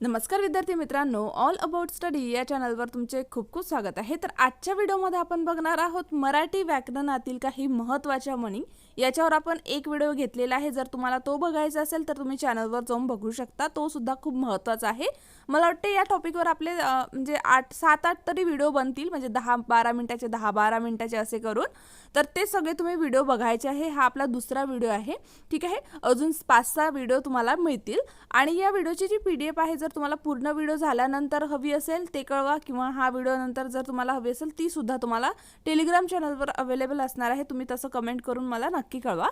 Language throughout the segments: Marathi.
नमस्कार विद्यार्थी मित्रांनो ऑल अबाउट स्टडी या चॅनलवर तुमचे खूप खूप स्वागत आहे. तर आजच्या व्हिडिओमध्ये आपण बघणार आहोत मराठी व्याकरणातील काही महत्त्वाच्या म्हणी याच्यावर आपण एक व्हिडिओ घेतलेला आहे. जर तुम्हाला तो बघायचा असेल तर तुम्ही चॅनलवर जाऊन बघू शकता. तो सुद्धा खूप महत्त्वाचा आहे. मला वाटते या टॉपिकवर आपले म्हणजे आठ सात आठ तरी व्हिडिओ बनतील. म्हणजे दहा बारा मिनिटाचे दहा बारा मिनिटाचे असे करून. तर ते सगळे तुम्ही व्हिडिओ बघायचे आहे. हा आपला दुसरा व्हिडिओ आहे. ठीक आहे? अजून पाच सहा व्हिडिओ तुम्हाला मिळतील. आणि या व्हिडिओची जी पी डी एफ आहे जर तुम्हाला पूर्ण व्हिडिओ झाल्यानंतर हवी असेल ते कळवा किंवा हा व्हिडिओ नंतर जर तुम्हाला हवी असेल ती सुद्धा तुम्हाला टेलिग्राम चॅनलवर अवेलेबल असणार आहे. तुम्ही तसं कमेंट करून मला नक्की कळवा.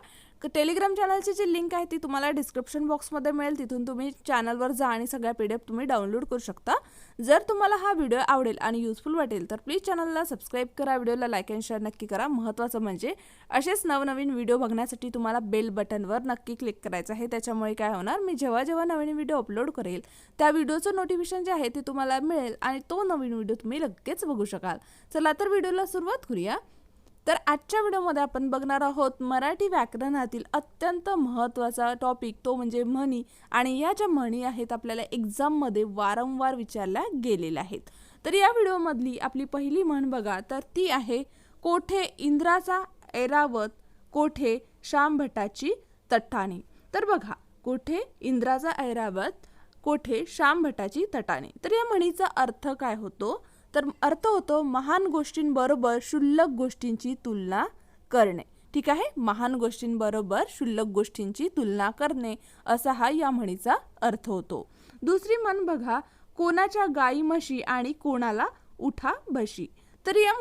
टेलिग्राम चॅनलची जी लिंक आहे ती तुम्हाला डिस्क्रिप्शन बॉक्समध्ये मिळेल. तिथून तुम्ही चॅनलवर जा आणि सगळ्या पी डी एफ तुम्ही डाउनलोड करू शकता. जर तुम्हाला हा व्हिडिओ आवडेल आणि युजफुल वाटेल तर प्लीज चॅनलला सबस्क्राईब करा व्हिडिओला लाईक अँड शेअर नक्की करा. महत्त्वाचं म्हणजे असेच नवनवीन व्हिडिओ बघण्यासाठी तुम्हाला बेल बटनवर नक्की क्लिक करायचं आहे. त्याच्यामुळे काय होणार मी जेव्हा जेव्हा नवीन व्हिडिओ अपलोड करेल त्या व्हिडिओचं नोटिफिकेशन जे आहे ते तुम्हाला मिळेल आणि तो नवीन व्हिडिओ तुम्ही लगेच बघू शकाल. चला तर व्हिडिओला सुरुवात करूया. तर आजच्या व्हिडिओमध्ये आपण बघणार आहोत मराठी व्याकरणातील अत्यंत महत्त्वाचा टॉपिक तो म्हणजे म्हणी. आणि या ज्या म्हणी आहेत आपल्याला एक्झाममध्ये वारंवार विचारल्या गेलेल्या आहेत. तर या व्हिडिओमधली आपली पहिली म्हण बघा. तर ती आहे कोठे इंद्राचा ऐरावत कोठे श्यामभटाची तट्टाणी तर बघा कोठे इंद्राचा ऐरावत कोठे श्यामभटाची तटाणी तर या म्हणीचा अर्थ काय होतो? तर अर्थ होतो महान गोष्टींबरोबर क्षुल्लक गोष्टींची तुलना करणे. ठीक आहे? महान गोष्टींबरोबर क्षुल्लक गोष्टींची तुलना करणे असा हा या म्हणीचा अर्थ होतो. दुसरी म्हण बघा कोणाच्या गाई म्हशी आणि कोणाला उठा भशी तर या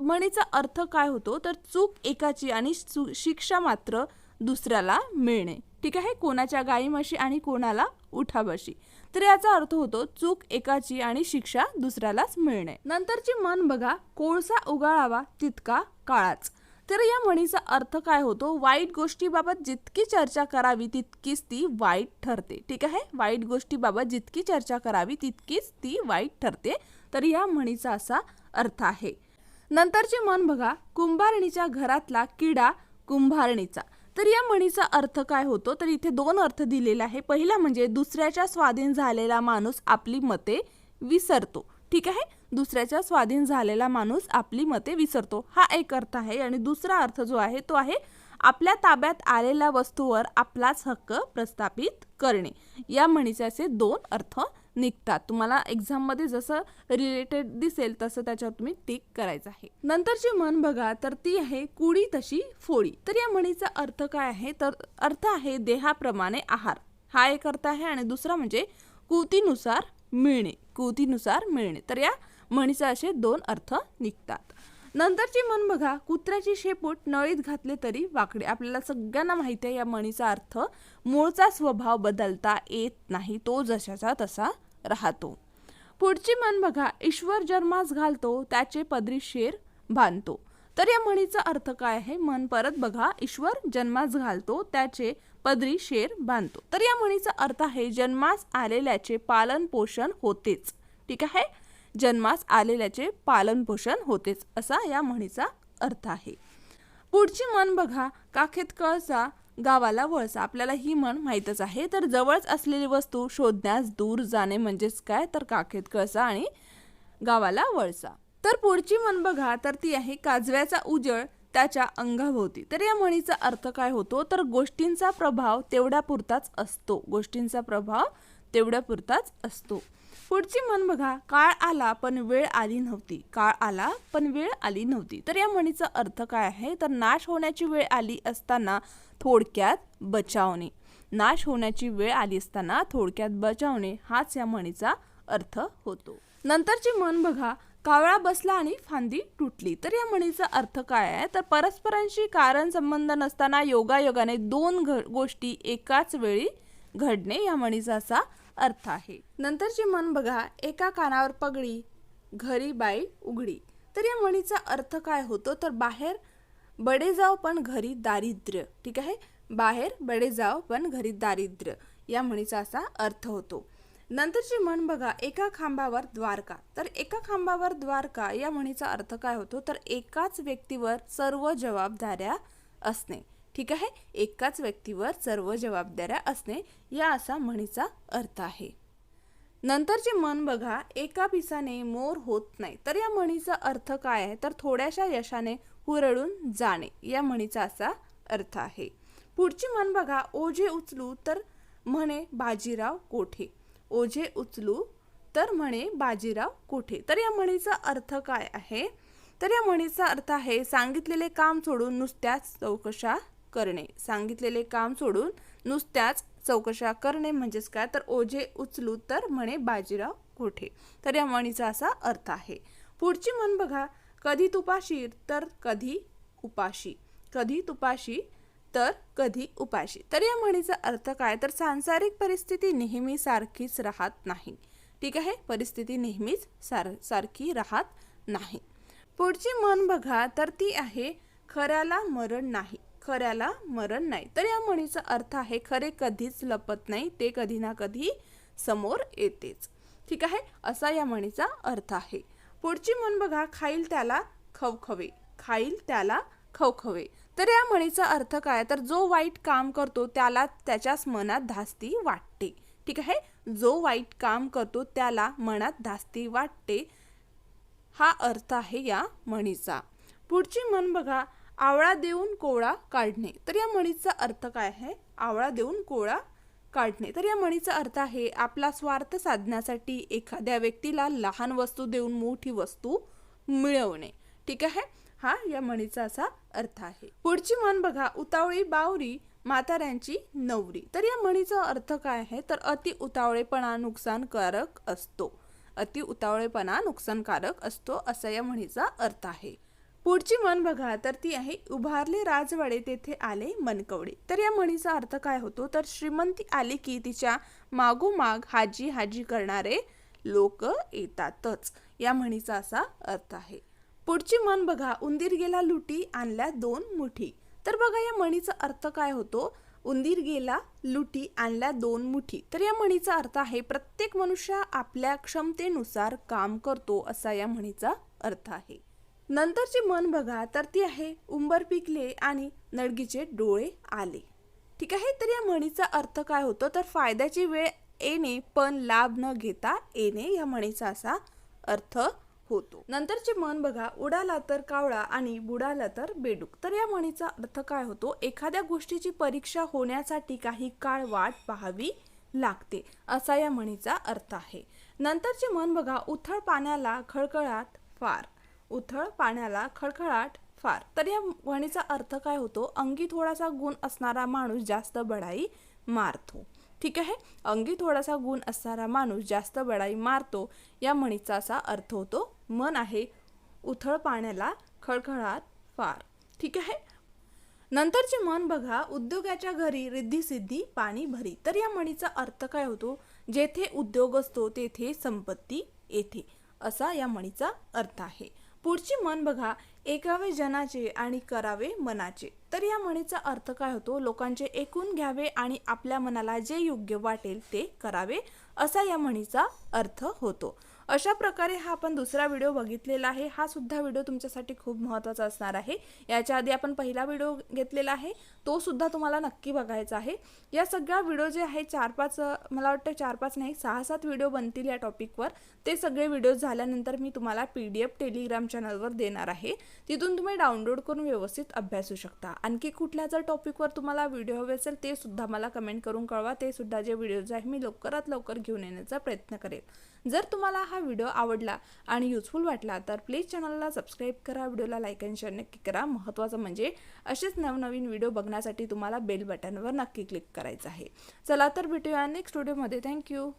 म्हणीचा अर्थ काय होतो? तर चूक एकाची आणि शिक्षा मात्र दुसऱ्याला मिळणे. ठीक आहे? कोणाच्या गाई म्हशी आणि कोणाला उठाबशी तर याचा अर्थ होतो चूक एकाची आणि शिक्षा दुसऱ्यालाच मिळणे. नंतरची मन बघा कोळसा उगाळावा तितका काळाच. तर या म्हणीचा अर्थ काय होतो? वाईट गोष्टीबाबत जितकी चर्चा करावी तितकीच ती वाईट ठरते. ठीक आहे? वाईट गोष्टीबाबत जितकी चर्चा करावी तितकीच ती वाईट ठरते. तर या म्हणीचा असा अर्थ आहे. नंतरची म्हण बघा कुंभारणीच्या घरातला किडा कुंभारणीचा. तर या म्हणीचा अर्थ काय होतो? तर इथे दोन अर्थ दिलेला आहे. पहिला म्हणजे दुसऱ्याच्या स्वाधीन झालेला माणूस आपली मते विसरतो. ठीक आहे? दुसऱ्याच्या स्वाधीन झालेला माणूस आपली मते विसरतो. हा एक अर्थ आहे. आणि दुसरा अर्थ जो आहे तो आहे आपल्या ताब्यात आलेल्या वस्तूवर आपलाच हक्क प्रस्थापित करणे. या म्हणीचे असे दोन अर्थ निघतात. तुम्हाला एक्झाममध्ये जसं रिलेटेड दिसेल तसं त्याच्यावर तुम्ही टिक करायचं आहे. नंतरची म्हण बघा तर ती आहे कुडी तशी फोडी. तर या म्हणीचा अर्थ काय आहे? तर अर्थ आहे देहाप्रमाणे आहार. हा एक अर्थ आहे आणि दुसरा म्हणजे कुतीनुसार मिळणे. कुतीनुसार मिळणे. तर या म्हणीचा असे दोन अर्थ निघतात. नंतरची म्हण बघा कुत्र्याची शेपूट नळीत घातले तरी वाकडे. आपल्याला सगळ्यांना माहिती आहे या म्हणीचा अर्थ मूळचा स्वभाव बदलता येत नाही. तो जशाचा तसा राहतो. पुढची म्हण बघा ईश्वर जन्मास घालतो त्याचे पदरी शेर बांधतो. तर या म्हणीचा अर्थ काय आहे? मन परत बघा ईश्वर जन्मास घालतो त्याचे पदरी शेर बांधतो. तर या म्हणीचा अर्थ आहे जन्मास आलेल्याचे पालन पोषण होतेच. ठीक आहे? जन्मास आलेल्याचे पालन पोषण होतेच असा या म्हणीचा अर्थ आहे. पुढची मन बघा काखेत कळसा गावाला वळसा. आपल्याला ही म्हण माहीतच आहे. तर जवळच असलेली वस्तू शोधण्यास दूर जाणे म्हणजेच काय? तर काखेत कळसा आणि गावाला वळसा. तर पुढची म्हण बघा. तर ती आहे काजव्याचा उजळ त्याच्या अंगाभोवती. तर या म्हणीचा अर्थ काय होतो? तर गोष्टींचा प्रभाव तेवढ्या पुरताच असतो. गोष्टींचा प्रभाव तेवढ्या पुरताच असतो. पुढची म्हण बघा काळ आला पण वेळ आली नव्हती. काळ आला पण वेळ आली नव्हती. तर या म्हणीचा अर्थ काय आहे? तर नाश होण्याची वेळ आली असताना थोडक्यात बचावणे. नाश होण्याची वेळ आली असताना थोडक्यात बचावणे हाच या म्हणीचा अर्थ होतो. नंतरची म्हण बघा कावळा बसला आणि फांदी तुटली. तर या म्हणीचा अर्थ काय आहे? तर परस्परांशी कारण संबंध नसताना योगायोगाने दोन घ गोष्टी एकाच वेळी घडणे या म्हणीचा असा अर्थ आहे. नंतरची म्हण बघा एका कानावर पगडी घरी बाई उघडी. तर या म्हणीचा अर्थ काय होतो? तर बाहेर बडे जाव पण घरी दारिद्र्य. ठीक आहे? बाहेर बडे जाव पण घरी दारिद्र्य. या म्हणीचा असा अर्थ होतो. नंतरची म्हण बघा एका खांबावर द्वारका. तर एका खांबावर द्वारका या म्हणीचा अर्थ काय होतो? तर एकाच व्यक्तीवर सर्व जबाबदाऱ्या असणे. ठीक आहे? एकाच व्यक्तीवर सर्व जबाबदाऱ्या असणे या असा म्हणीचा अर्थ आहे. नंतरचे मन बघा एका पिसाने मोर होत नाही. तर या म्हणीचा अर्थ काय आहे? तर थोड्याशा यशाने हुरळून जाणे या म्हणीचा असा अर्थ आहे. पुढची मन बघा ओझे उचलू तर म्हणे बाजीराव कोठे? ओझे उचलू तर म्हणे बाजीराव कोठे? तर या म्हणीचा अर्थ काय आहे? तर या म्हणीचा अर्थ आहे सांगितलेले काम सोडून नुसत्याच चौकशा करणे. सांगितलेले काम सोडून नुसत्याच चौकशा करणे म्हणजेच काय? तर ओझे उचलू तर म्हणे बाजीराव कोठे? तर या म्हणीचा असा अर्थ आहे. पुढची म्हण बघा. कधी तुपाशी तर कधी उपाशी. कधी तुपाशी तर कधी उपाशी. तर या म्हणीचा अर्थ काय? तर सांसारिक परिस्थिती नेहमी सारखीच राहत नाही. ठीक आहे? परिस्थिती नेहमीच सार सारखी राहत नाही. पुढची म्हण बघा. तर ती आहे खऱ्याला मरण नाही. खऱ्याला मरण नाही. तर या म्हणीचा अर्थ आहे खरे कधीच लपत नाही ते कधी ना कधी समोर येतेच. ठीक आहे? असा या म्हणीचा अर्थ आहे. पुढची म्हण बघा खाईल त्याला खवखवे खाईल त्याला खवखवे. तर या म्हणीचा अर्थ काय? तर जो वाईट काम करतो त्याला त्याच्याच मनात धास्ती वाटते. ठीक आहे? जो वाईट काम करतो त्याला मनात धास्ती वाटते. हा अर्थ आहे या म्हणीचा. पुढची म्हण बघा आवळा देऊन कोळा काढणे. तर या म्हणीचा अर्थ काय आहे? आवळा देऊन कोळा काढणे. तर या म्हणीचा अर्थ आहे आपला स्वार्थ साधण्यासाठी एखाद्या व्यक्तीला लहान वस्तू देऊन मोठी वस्तू मिळवणे. ठीक आहे? हा या म्हणीचा असा अर्थ आहे. पुढची म्हण बघा उतावळी बावरी म्हाताऱ्यांची नवरी. तर या म्हणीचा अर्थ काय आहे? तर अति उतावळेपणा नुकसानकारक असतो. अति उतावळेपणा नुकसानकारक असतो असा या म्हणीचा अर्थ आहे. पुढची म्हण बघा. तर ती आहे उभारले राजवाडे तेथे आले मनकवडे. तर या म्हणीचा अर्थ काय होतो? तर श्रीमंती आली की तिच्या मागोमाग हाजी हाजी करणारे लोक येतातच. या म्हणीचा असा अर्थ आहे. पुढची म्हण बघा. उंदीर गेला लुटी आणल्या दोन मुठी. तर बघा या म्हणीचा अर्थ काय होतो? उंदीर गेला लुटी आणल्या दोन मुठी. तर या म्हणीचा अर्थ आहे प्रत्येक मनुष्य आपल्या क्षमतेनुसार काम करतो असा या म्हणीचा अर्थ आहे. नंतरची मन बघा तर ती आहे उंबर पिकले आणि नडगीचे डोळे आले. ठीक आहे? तर या म्हणीचा अर्थ काय होतो? तर फायद्याची वेळ येणे पण लाभ न घेता येणे या म्हणीचा असा अर्थ होतो. नंतरचे मन बघा उडाला तर कावळा आणि बुडाला तर बेडूक. तर या म्हणीचा अर्थ काय होतो? एखाद्या गोष्टीची परीक्षा होण्यासाठी काही काळ वाट पाहावी लागते असा या म्हणीचा अर्थ आहे. नंतरचे मन बघा उथळ पाण्याला खळखळाट फार. उथळ पाण्याला खळखळाट फार. तर या म्हणीचा अर्थ काय होतो? अंगी थोडासा गुण असणारा माणूस जास्त बढाई मारतो. ठीक आहे? अंगी थोडासा गुण असणारा माणूस जास्त बढाई मारतो या म्हणीचा असा अर्थ होतो मन आहे उथळ पाण्याला खळखळाट फार. ठीक आहे? नंतरचे मन बघा उद्योगाच्या घरी रिद्धी सिद्धी पाणी भरी. तर या म्हणीचा अर्थ काय होतो? जेथे उद्योग असतो तेथे संपत्ती येते. असा या म्हणीचा अर्थ आहे. पुढची मन बघा ऐकावे जनाचे आणि करावे मनाचे. तर या म्हणीचा अर्थ काय होतो? लोकांचे ऐकून घ्यावे आणि आपल्या मनाला जे योग्य वाटेल ते करावे असा या म्हणीचा अर्थ होतो. अशा प्रकारे हा आपण दुसरा व्हिडिओ बघितलेला आहे. हा सुद्धा व्हिडिओ तुमच्यासाठी खूप महत्त्वाचा असणार आहे. याच्या आधी आपण पहिला व्हिडिओ घेतलेला आहे. तो सुद्धा तुम्हाला नक्की बघायचा आहे. या सगळ्या व्हिडिओ जे आहे चार पाच मला वाटतं चार पाच नाही सहा सात व्हिडिओ बनतील या टॉपिकवर ते सगळे व्हिडिओ झाल्यानंतर मी तुम्हाला पी डी एफ टेलिग्राम चॅनलवर देणार आहे. तिथून तुम्ही डाउनलोड करून व्यवस्थित अभ्यासू शकता. आणखी कुठल्या जर टॉपिकवर तुम्हाला व्हिडिओ हवे असेल ते सुद्धा मला कमेंट करून कळवा. ते सुद्धा जे व्हिडिओज आहे मी लवकरात लवकर घेऊन येण्याचा प्रयत्न करेल. जर तुम्हाला हा व्हिडिओ आवडला आणि युजफुल वाटला तर प्लीज चॅनलला सबस्क्राईब करा. व्हिडिओला लाईक अँड शेअर नक्की करा. महत्त्वाचं म्हणजे असेच नवनवीन व्हिडिओ बघण्यासाठी तुम्हाला बेल बटनवर नक्की क्लिक करायचं आहे. चला तर भेटूया नेक्स्ट व्हिडिओमध्ये थँक्यू